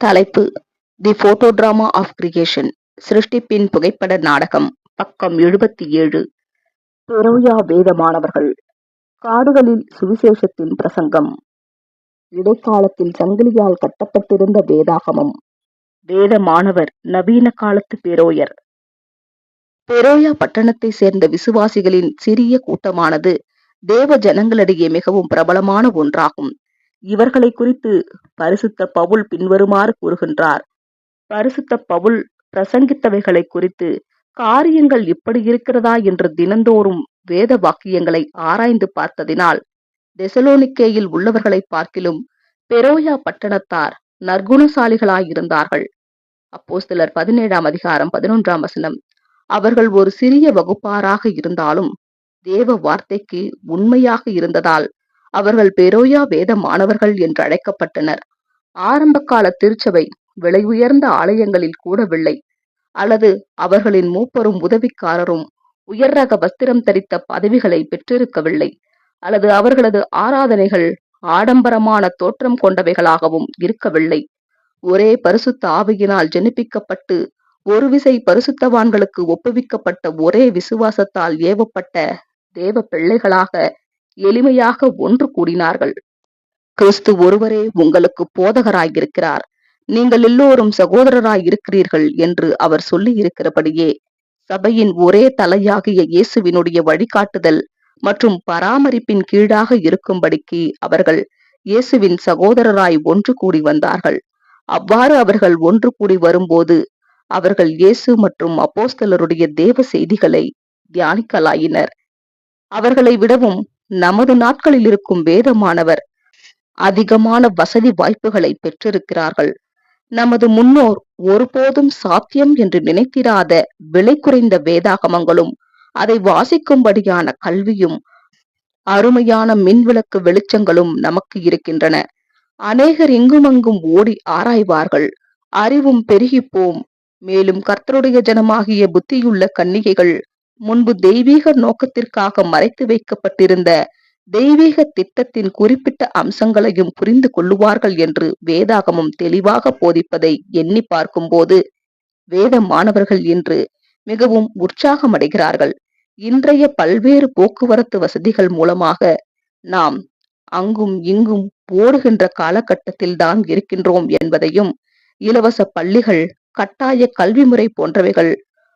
தலைப்பு the photo drama of creation சிருஷ்டிப்பின் புகைப்பட நாடகம் பக்கம் எழுபத்தி ஏழு. பெரோயா வேத மாணவர்கள் காடுகளில் சுவிசேஷத்தின் பிரசங்கம். இடைக்காலத்தில் சங்கிலியால் கட்டப்பட்டிருந்த வேதாகமம். வேத மாணவர் நவீன காலத்து பெரோயர். பெரோயா பட்டணத்தை சேர்ந்த விசுவாசிகளின் சிறிய கூட்டமானது தேவ ஜனங்களிடையே மிகவும் பிரபலமான ஒன்றாகும். இவர்களை குறித்து பரிசுத்த பவுல் பின்வருமாறு கூறுகின்றார். பரிசுத்த பவுல் பிரசங்கித்தவைகளை குறித்து காரியங்கள் இப்படி இருக்கிறதா என்று தினந்தோறும் வேத வாக்கியங்களை ஆராய்ந்து பார்த்ததினால் தெசலோனிக்கேயில் உள்ளவர்களை பார்க்கிலும் பெரோயா பட்டணத்தார் நற்குணசாலிகளாயிருந்தார்கள். அப்போ சிலர் பதினேழாம் அதிகாரம் பதினொன்றாம் வசனம் அவர்கள் ஒரு சிறிய வகுப்பாராக இருந்தாலும் தேவ வார்த்தைக்கு உண்மையாக இருந்ததால் அவர்கள் பெரோயா வேத மாணவர்கள் என்று அழைக்கப்பட்டனர். ஆரம்ப கால திருச்சபை விலை உயர்ந்த ஆலயங்களில் கூடவில்லை. அல்லது அவர்களின் மூப்பரும் உதவிக்காரரும் உயர் ரக வஸ்திரம் தரித்த பதவிகளை பெற்றிருக்கவில்லை. அல்லது அவர்களது ஆராதனைகள் ஆடம்பரமான தோற்றம் கொண்டவைகளாகவும் இருக்கவில்லை. ஒரே பரிசுத்த ஆவியினால் ஜெனிப்பிக்கப்பட்டு ஒரு விசை பரிசுத்தவான்களுக்கு ஒப்புவிக்கப்பட்ட ஒரே விசுவாசத்தால் ஏவப்பட்ட தேவ பிள்ளைகளாக எளிமையாக ஒன்று கூடினார்கள். கிறிஸ்து ஒருவரே உங்களுக்கு போதகராயிருக்கிறார். நீங்கள் எல்லோரும் சகோதரராய் இருக்கிறீர்கள் என்று அவர் சொல்லி இருக்கிறபடியே சபையின் ஒரே தலையாகிய இயேசுவினுடைய வழிகாட்டுதல் மற்றும் பராமரிப்பின் கீழாக இருக்கும்படிக்கு அவர்கள் இயேசுவின் சகோதரராய் ஒன்று கூடி வந்தார்கள். அவ்வாறு அவர்கள் ஒன்று கூடி வரும்போது அவர்கள் இயேசு மற்றும் அப்போஸ்தலருடைய தேவ செய்திகளை தியானிக்கலாயினர். அவர்களை விடவும் நமது நாட்களில் இருக்கும் வேதமானவர் அதிகமான வசதி வாய்ப்புகளை பெற்றிருக்கிறார்கள். நமது முன்னோர் ஒருபோதும் சாத்தியம் என்று நினைத்திராத விலை குறைந்த வேதாகமங்களும் அதை வாசிக்கும்படியான கல்வியும் அருமையான மின்விளக்கு வெளிச்சங்களும் நமக்கு இருக்கின்றன. அநேகர் இங்குமங்கும் ஓடி ஆராய்வார்கள். அறிவும் பெருகிப்போம். மேலும் கர்த்தருடைய ஜனமாகிய புத்தியுள்ள கன்னிகைகள் முன்பு தெய்வீக நோக்கத்திற்காக மறைத்து வைக்கப்பட்டிருந்த தெய்வீக திட்டத்தின் குறிப்பிட்ட அம்சங்களையும் புரிந்து கொள்ளுவார்கள் என்று வேதாகமும் தெளிவாக போதிப்பதை எண்ணி பார்க்கும்போது வேத மாணவர்கள் இன்று மிகவும் உற்சாகமடைகிறார்கள். இன்றைய பல்வேறு போக்குவரத்து வசதிகள் மூலமாக நாம் அங்கும் இங்கும் ஓடுகின்ற காலகட்டத்தில் தான் இருக்கின்றோம் என்பதையும் இலவச பள்ளிகள் கட்டாய கல்வி முறை போன்றவைகள்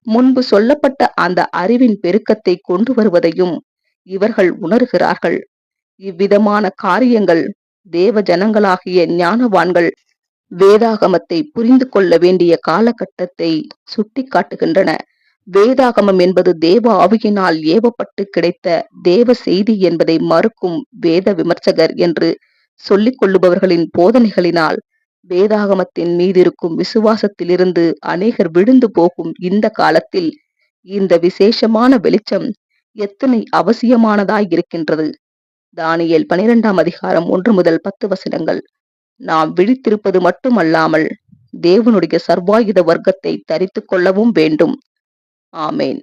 முன்பு சொல்லப்பட்ட அந்த அறிவின் பெருக்கத்தை கொண்டு வருவதையும் இவர்கள் உணர்கிறார்கள். இவ்விதமான காரியங்கள் தேவ ஜனங்களாகிய ஞானவான்கள் வேதாகமத்தை புரிந்து கொள்ள வேண்டிய காலகட்டத்தை சுட்டி காட்டுகின்றன வேதாகமம் என்பது தேவ ஆவியினால் ஏவப்பட்டு கிடைத்த தேவ செய்தி என்பதை மறுக்கும் வேத விமர்சகர் என்று சொல்லிக் கொள்ளுபவர்களின் போதனைகளினால் வேதாகமத்தின் மீதிருக்கும் விசுவாசத்திலிருந்து அநேகர் விழுந்து போகும் இந்த காலத்தில் இந்த விசேஷமான வெளிச்சம் எத்தனை அவசியமானதாய் இருக்கின்றது தானியல் பனிரெண்டாம் அதிகாரம் ஒன்று முதல் பத்து வசனங்கள். நாம் விழித்திருப்பது மட்டுமல்லாமல் தேவனுடைய சர்வாயுத வர்க்கத்தை தரித்து கொள்ளவும் வேண்டும். ஆமேன்.